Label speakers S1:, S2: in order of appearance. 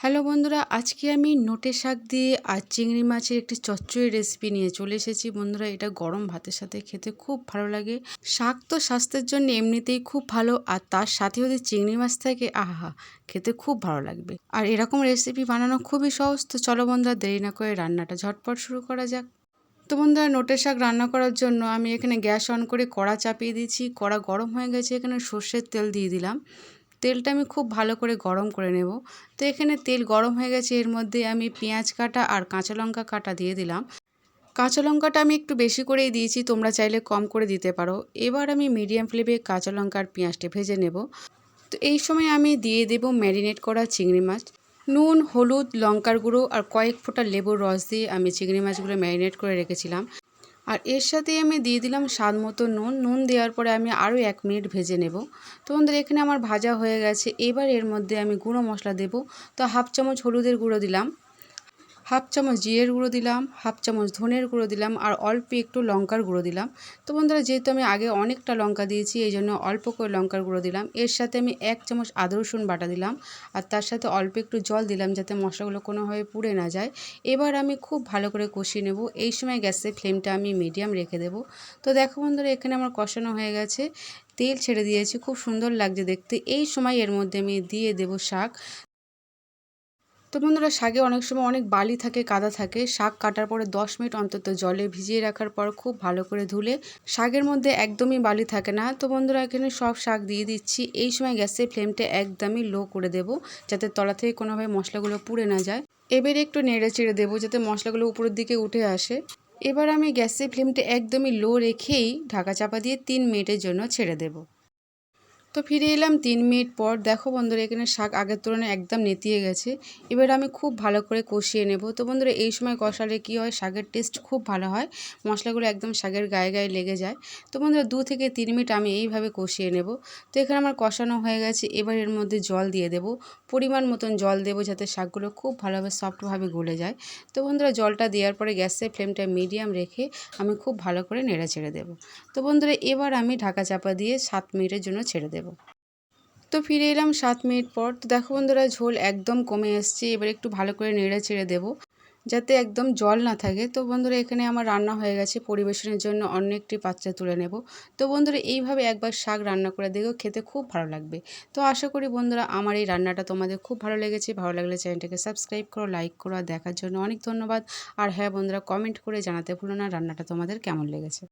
S1: Hello বন্ধুরা, আজকে আমি নোটে শাক দিয়ে আর চিংড়ি মাছের একটি চচ্চড়ি রেসিপি নিয়ে চলে এসেছি। বন্ধুরা, এটা গরম ভাতের সাথে খেতে খুব ভালো লাগে। শাক তো স্বাস্থ্যের জন্য এমনিতেই খুব ভালো, আর তার সাথে যদি চিংড়ি মাছ থাকে, আহা, খেতে খুব ভালো লাগবে। আর এরকম রেসিপি বানানো খুবই সহজ, তো চলো বন্ধুরা, দেরি না করে রান্নাটা ঝটপট শুরু করা যাক। তো বন্ধুরা, নোটে শাক রান্না করার জন্য আমি এখানে গ্যাস অন করে কড়া চাপিয়ে দিয়েছি। কড়া গরম হয়ে গেছে, এখানে সর্ষের তেল দিয়ে দিলাম। তেলটা আমি খুব ভালো করে গরম করে নেব। তো এখানে তেল গরম হয়ে গেছে, এর মধ্যে আমি পেঁয়াজ কাটা আর কাঁচা লঙ্কা কাটা দিয়ে দিলাম। কাঁচা লঙ্কাটা আমি একটু বেশি করেই দিয়েছি, তোমরা চাইলে কম করে দিতে পারো। এবার আমি মিডিয়াম ফ্লেমে কাঁচা লঙ্কা আর পেঁয়াজটা ভেজে নেব। তো এই সময় আমি দিয়ে দেব ম্যারিনেট করা চিংড়ি মাছ। নুন, হলুদ, লঙ্কার গুঁড়ো আর কয়েক ফোঁটা লেবুর রস দিয়ে আমি চিংড়ি মাছগুলো ম্যারিনেট করে রেখেছিলাম। আর এর সাথে আমি দিয়ে দিলাম স্বাদ মতো নুন। নুন দেওয়ার পরে আমি আরও এক মিনিট ভেজে নেব। তো আমাদের এখানে আমার ভাজা হয়ে গেছে। এবার এর মধ্যে আমি গুঁড়ো মশলা দেব। তো হাফ চামচ হলুদের গুঁড়ো দিলাম। হাফ চামচ জিরের গুঁড়ো দিলাম, হাফ চামচ ধনের গুঁড়ো দিলাম আর অল্প একটু লঙ্কার গুঁড়ো দিলাম। তো বন্ধুরা, যেহেতু আমি আগে অনেকটা লঙ্কা দিয়েছি, এই জন্য অল্প করে লঙ্কার গুঁড়ো দিলাম। এর সাথে আমি এক চামচ আদা রসুন বাটা দিলাম আর তার সাথে অল্প একটু জল দিলাম যাতে মশলাগুলো কোনোভাবে পুড়ে না যায়। এবার আমি খুব ভালো করে কষিয়ে নেব। এই সময় গ্যাসের ফ্লেমটা আমি মিডিয়াম রেখে দেব। তো দেখো বন্ধুরা, এখানে আমার কষানো হয়ে গেছে। তেল ছেড়ে দিয়েছি। খুব সুন্দর লাগছে দেখতে। এই সময় এর মধ্যে আমি দিয়ে দেব শাক। তো বন্ধুরা, শাকে অনেক সময় অনেক বালি থাকে, কাদা থাকে। শাক কাটার পরে দশ মিনিট অন্তত জলে ভিজিয়ে রাখার পর খুব ভালো করে ধুলে শাকের মধ্যে একদমই বালি থাকে না। তো বন্ধুরা, এখানে সব শাক দিয়ে দিচ্ছি। এই সময় গ্যাসের ফ্লেমটা একদমই লো করে দেব যাতে তলা থেকে কোনোভাবে মশলাগুলো পুড়ে না যায়। এবারে একটু নেড়ে চেড়ে দেবো যাতে মশলাগুলো উপরের দিকে উঠে আসে। এবার আমি গ্যাসের ফ্লেমটা একদমই লো রেখেই ঢাকা চাপা দিয়ে তিন মিনিটের জন্য ছেড়ে দেবো। তো ফিরে এলাম তিন মিনিট পর। দেখো বন্ধুরা, এখানে শাক আগের তুলনায় একদম নেতিয়ে গেছে। এবার আমি খুব ভালো করে কষিয়ে নেব। তো বন্ধুরা, এই সময় কষালে কি হয়? শাকের টেস্ট খুব ভালো হয়। মশলাগুলো একদম শাকের গায়ে গায়ে লেগে যায়। তো বন্ধুরা, দু থেকে তিন মিনিট আমি এইভাবে কষিয়ে নেব। তো এখানে আমার কষানো হয়ে গেছে। এবার এর মধ্যে জল দিয়ে দেব। পরিমাণ মতন জল দেবো যাতে শাকগুলো খুব ভালোভাবে সফটভাবে গলে যায়। তো বন্ধুরা, জলটা দেওয়ার পরে গ্যাসের ফ্লেমটা মিডিয়াম রেখে আমি খুব ভালো করে নেড়ে ছেড়ে দেবো। তো বন্ধুরা, এবার আমি ঢাকা চাপা দিয়ে সাত মিনিটের জন্য ছেড়ে দেবো। তো ফিরে এলাম সাত মিনিট পর। তো দেখো বন্ধুরা, ঝোল একদম কমে এসছে। এবার একটু ভালো করে নেড়ে ছেড়ে দেবো, যাতে একদম জল না থাকে। তো বন্ধুরা, এখানে আমার রান্না হয়ে গেছে। পরিবেশনের জন্য অন্য একটি পাত্রে তুলে নেব। তো বন্ধুরা, এইভাবে একবার শাক রান্না করে দেখো, খেতে খুব ভালো লাগবে। তো আশা করি বন্ধুরা, আমার এই রান্নাটা তোমাদের খুব ভালো লেগেছে। ভালো লাগলে চ্যানেলটাকে সাবস্ক্রাইব করো, লাইক করো, আর দেখার জন্য অনেক ধন্যবাদ। আর হ্যাঁ বন্ধুরা, কমেন্ট করে জানাতে ভুলো না রান্নাটা তোমাদের কেমন লেগেছে।